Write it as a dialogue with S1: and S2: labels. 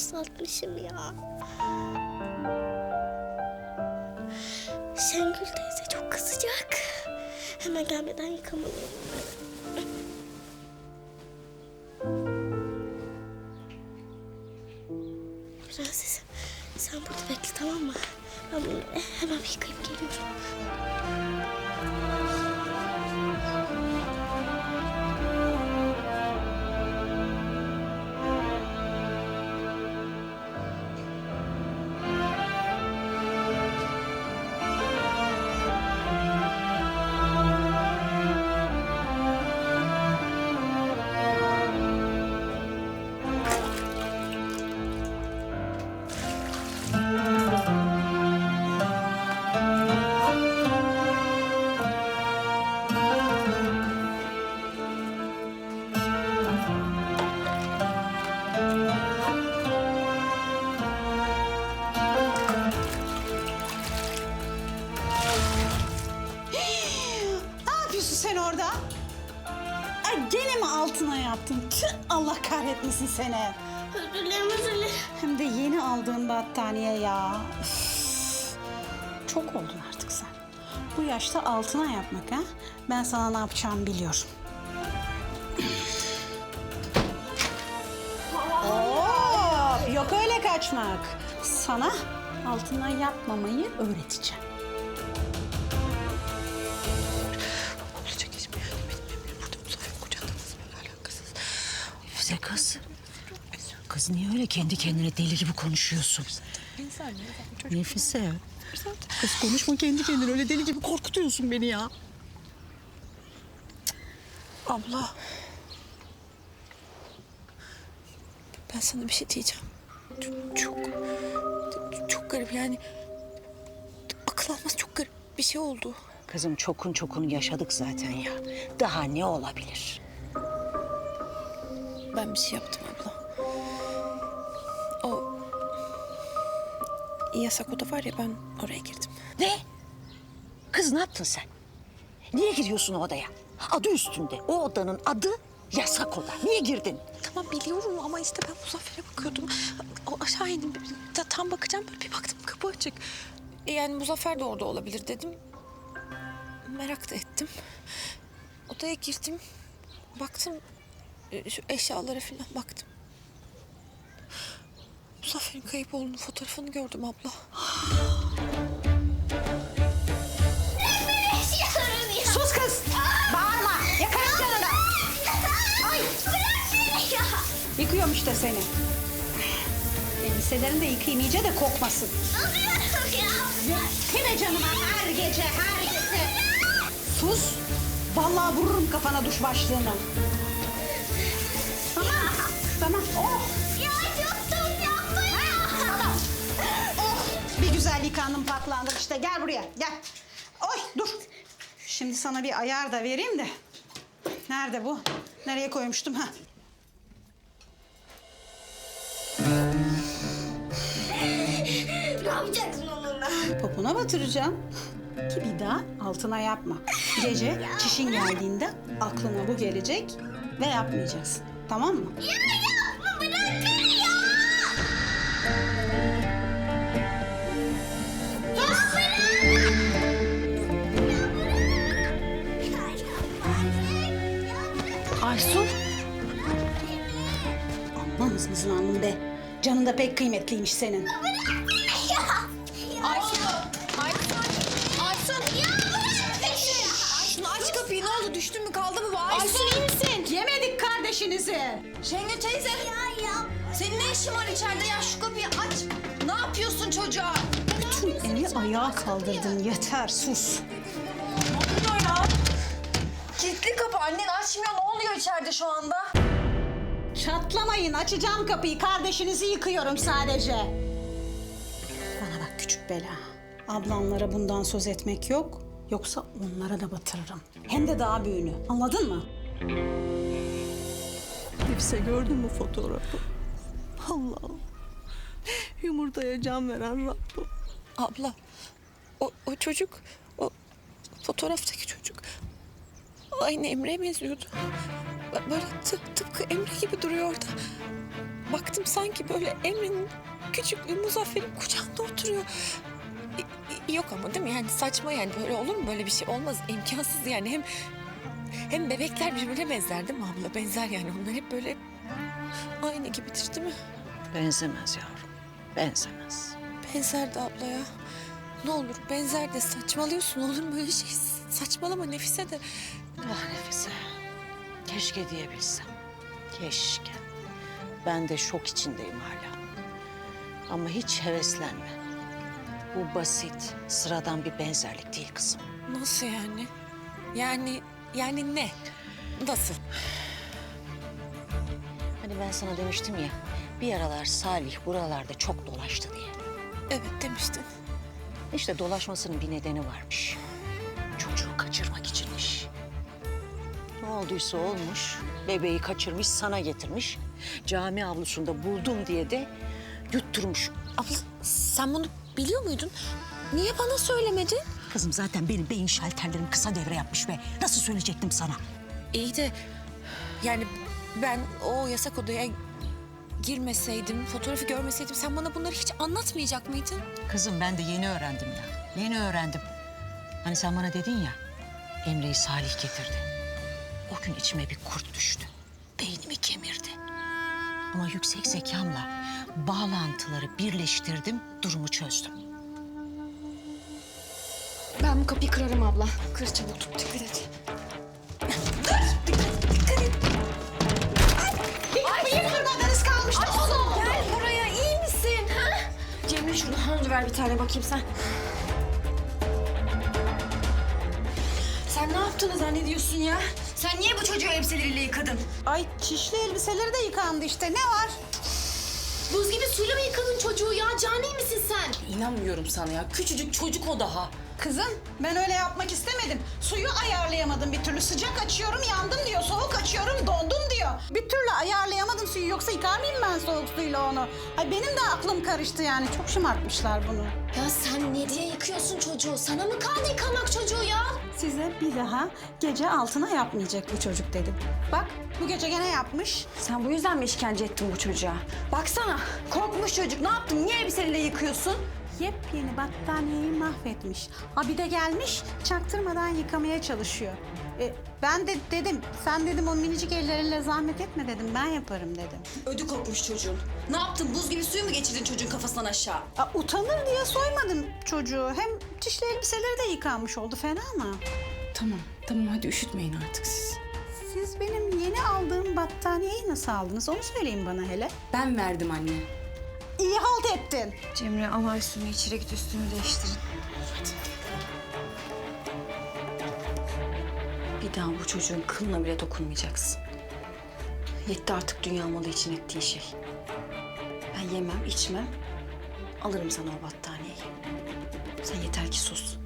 S1: Islatmışım ya. Şengül teyze çok kızacak. Hemen gelmeden yıkamalıyım bunları. Prenses sen burada bekle tamam mı? Ben bunu hemen yıkayıp geliyorum.
S2: Orada? Ay gene mi altına yaptın? Tüh, Allah kahretmesin seni.
S1: Özür dilerim özür dilerim.
S2: Hem de yeni aldığın battaniye ya. Üf. Çok oldun artık sen. Bu yaşta altına yapmak ha? Ben sana ne yapacağımı biliyorum. Oo, yok öyle kaçmak. Sana altına yapmamayı öğreteceğim.
S3: Nefise kız. Kız niye öyle kendi kendine deli gibi konuşuyorsun? Nefise. Kız konuşma kendi kendine öyle deli gibi korkutuyorsun beni ya.
S4: Abla. Ben sana bir şey diyeceğim. Çok, çok, çok garip yani. Akıl almaz çok garip bir şey oldu.
S3: Kızım çokun çokun yaşadık zaten ya. Daha ne olabilir?
S4: Ben bir şey yaptım abla. O yasak oda var ya ben oraya girdim.
S3: Ne? Kız ne yaptın sen? Niye giriyorsun o odaya? Adı üstünde. O odanın adı yasak oda. Niye girdin?
S4: Tamam biliyorum ama işte ben Muzaffer'e bakıyordum. O aşağı indim. Ta- Tam bakacağım böyle bir baktım kapı açık. E, Yani Muzaffer de orada olabilir dedim. Merak da ettim. Odaya girdim. Baktım şu eşyalara falan baktım. Muzaffer'in kayıp olduğunu fotoğrafını gördüm abla.
S2: Sus kız! Bağırma! Yakarım canını!
S1: Ay bırak beni ya.
S2: Yıkıyorum işte seni. Elbiselerini de yıkayayım iyice de kokmasın.
S1: Alıyorum ya.
S2: Kime canıma her gece her gece. Sus! Vallahi vururum kafana duş başlığını. Tamam. Oh!
S1: Ya çok soğuk yapma ya.
S2: Oh! Bir güzel yıkandım paklandım işte. Gel buraya gel. Oy dur. Şimdi sana bir ayar da vereyim de. Nerede bu? Nereye koymuştum? Ha.
S1: Ne yapacaksın onunla?
S2: Popona batıracağım. Ki bir daha altına yapma. Gece çişin geldiğinde aklına bu gelecek ve yapmayacaksın. Tamam mı?
S1: Ya yapma bırak beni ya. Ya bırak. Ya yapma artık. Ya bırak.
S3: Aysun.
S2: Aman mızmızlandın be. Canın da pek kıymetliymiş senin.
S4: Aysun! Aysun! Aysun!
S1: Ya bırak beni.
S4: Şunu aç kapıyı ne oldu? Düştün mü kaldı mı Aysun?
S2: Aysun kardeşinizi.
S4: Şengül teyze!
S1: Ya yapma.
S4: Senin ne işin var içeride ya? Şu kapıyı aç. Ne yapıyorsun çocuğa?
S2: Bütün evi ayağa kaldırdın. Yeter sus.
S4: Ne oluyor ya? Kilitli kapı. Annen açmıyor. Ne oluyor içeride şu anda?
S2: Çatlamayın. Açacağım kapıyı. Kardeşinizi yıkıyorum sadece. Bana bak küçük bela. Ablamlara bundan söz etmek yok. Yoksa onlara da batırırım. Hem de daha büyüğünü. Anladın mı?
S5: Nefise gördün mü fotoğrafı? Allah'ım. Yumurtaya can veren Rabbim.
S4: Abla, o, o çocuk, o fotoğraftaki çocuk aynı Emre'ye benziyordu. Böyle tıp, tıpkı Emre gibi duruyor orada. Baktım sanki böyle Emre'nin küçüklüğü Muzaffer'in kucağında oturuyor. Yok ama değil mi? Yani saçma yani böyle olur mu? Böyle bir şey olmaz. İmkansız yani. Hem hem bebekler birbirine benzer değil mi abla? Benzer yani. Onlar hep böyle aynı gibidir değil mi?
S3: Benzemez yavrum. Benzemez.
S4: Benzer de abla ya. Ne olur benzer de saçmalıyorsun. Olur mu öyle şey? Saçmalama Nefise de.
S3: Ah Nefise. Keşke diyebilsem. Keşke. Ben de şok içindeyim hala. Ama hiç heveslenme. Bu basit, sıradan bir benzerlik değil kızım.
S4: Nasıl yani? Yani yani ne? Nasıl?
S3: Hani ben sana demiştim ya, bir aralar Salih buralarda çok dolaştı diye.
S4: Evet demiştin.
S3: İşte dolaşmasının bir nedeni varmış. Çocuğu kaçırmak içinmiş. Ne olduysa olmuş, bebeği kaçırmış, sana getirmiş. Cami avlusunda buldum diye de yutturmuş.
S4: Abla sen bunu biliyor muydun? Niye bana söylemedin?
S3: Kızım zaten benim beyin şalterlerim kısa devre yapmış be. Nasıl söyleyecektim sana?
S4: İyi de yani ben o yasak odaya girmeseydim, fotoğrafı görmeseydim sen bana bunları hiç anlatmayacak mıydın?
S3: Kızım ben de yeni öğrendim ya. Yeni öğrendim. Hani sen bana dedin ya, Emre'yi Salih getirdi. O gün içime bir kurt düştü. Beynimi kemirdi. Ama yüksek zekamla bağlantıları birleştirdim, durumu çözdüm.
S6: Ben bu kapıyı kırarım abla. Kır çabuk tut dikkat et.
S2: Bir kırmadınız kalmıştı oğlum.
S6: Gel buraya iyi misin? Ha? Cemre şunu hangi ver bir tane bakayım sen. Sen ne yaptığını zannediyorsun ya? Sen niye bu çocuğu elbiseleriyle yıkadın?
S2: Ay çişli elbiseleri de yıkandı işte ne var?
S1: Buz gibi suyla mı yıkadın çocuğu ya? Cani misin sen?
S7: İnanmıyorum sana ya. Küçücük çocuk o daha.
S2: Kızım ben öyle yapmak istemedim. Suyu ayarlayamadım bir türlü. Sıcak açıyorum yandım diyor. Soğuk açıyorum dondum diyor. Bir türlü ayarlayamadım suyu. Yoksa yıkar mıyım ben soğuk suyla onu? Ay benim de aklım karıştı yani. Çok şımartmışlar bunu.
S1: Ya sen ne diye yıkıyorsun çocuğu? Sana mı kaldı yıkamak çocuğu ya?
S2: Size bir daha gece altına yapmayacak bu çocuk dedim. Bak bu gece gene yapmış.
S6: Sen bu yüzden mi işkence ettin bu çocuğa? Baksana korkmuş çocuk. Ne yaptın? Niye elbiseleriyle yıkıyorsun?
S2: Yepyeni battaniyeyi mahvetmiş. Ha bir de gelmiş çaktırmadan yıkamaya çalışıyor. E, ben de dedim sen dedim o minicik ellerinle zahmet etme dedim ben yaparım dedim.
S6: Ödü kopmuş çocuğun. Ne yaptın? Buz gibi suyu mu geçirdin çocuğun kafasından aşağı?
S2: Aa, utanır diye soymadım çocuğu. Hem çişli elbiseleri de yıkanmış oldu fena mı?
S7: Tamam, tamam hadi üşütmeyin artık siz.
S2: Siz benim yeni aldığım battaniyeyi nasıl aldınız onu söyleyin bana hele.
S7: Ben verdim anne.
S2: İyi halt ettin.
S6: Cemre al üstünü içeri git üstünü değiştirin. Bir daha bu çocuğun kılına bile dokunmayacaksın. Yetti artık dünya malı için ettiğin şey. Ben yemem, içmem. Alırım sana o battaniyeyi. Sen yeter ki sus.